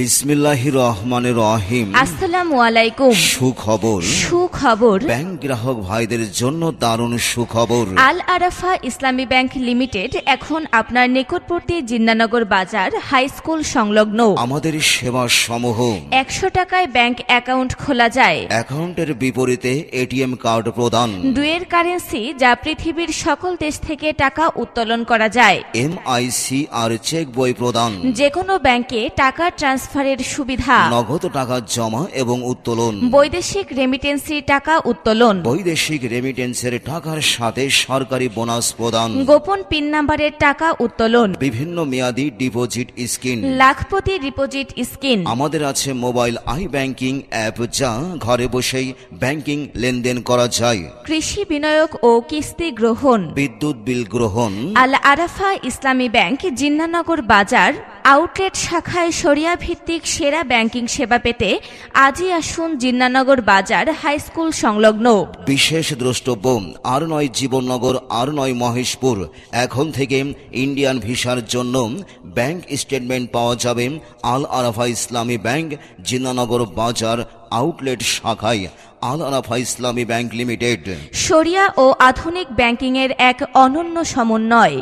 বিসমিল্লাহ রহমান রহিম আসসালামু আলাইকুম সুখবর। সুখবর। ব্যাংক গ্রাহক ভাইদের জন্য দারুণ সুখবর। আল আরাফা ইসলামী ব্যাংক লিমিটেড এখন আপনার নিকটবর্তী জিন্নানগর বাজার হাই স্কুল সংলগ্ন। আমাদের সেবা সমূহ একশো টাকায় ব্যাংক অ্যাকাউন্ট খোলা যায়। অ্যাকাউন্টের বিপরীতে এটিএম কার্ড প্রদান। দুয়ের কারেন্সি যা পৃথিবীর সকল দেশ থেকে টাকা উত্তোলন করা যায়। এমআইসি আর চেক বই প্রদান। যে কোনো ব্যাংকে টাকা ট্রান্সফারের সুবিধা। নগদ টাকা জমা এবং উত্তোলন। বৈদেশিক রেমিটেন্সি টাকা উত্তোলন। বৈদেশিক রেমিটেন্সের টাকার সাথে সরকারি বোনাস প্রদান। গোপন পিন নাম্বারের টাকা উত্তোলন। বিভিন্ন মেয়াদি ডিপোজিট স্কিম লাখপতি ডিপোজিট স্কিম আমাদের আছে মোবাইল আই ব্যাংকিং অ্যাপ যা ঘরে বসেই ব্যাংকিং লেনদেন করা যায়। কৃষি বিনিয়োগ ও কিস্তি গ্রহণ। বিদ্যুৎ বিল গ্রহণ। আল আরাফা ইসলামী ব্যাংক জিন্নানগর বাজার। আউটলেট শাখায় সরিয়া ভিত্তিক সেরা ব্যাংকিং সেবা পেতে আজই আসুন জিন্নানগর বাজার হাই স্কুল সংলগ্ন। বিশেষ দ্রষ্টব্য আর নয় জীবননগর আর নয় মহেশপুর। এখন থেকে ইন্ডিয়ান ভিসার জন্য ব্যাংক স্টেটমেন্ট পাওয়া যাবে আল আরাফা ইসলামী ব্যাংক জিন্নানগর বাজার আউটলেট শাখায় আল আরাফা ইসলামী ব্যাংক লিমিটেড। সরিয়া ও আধুনিক ব্যাংকিংয়ের এক অনন্য সমন্বয়।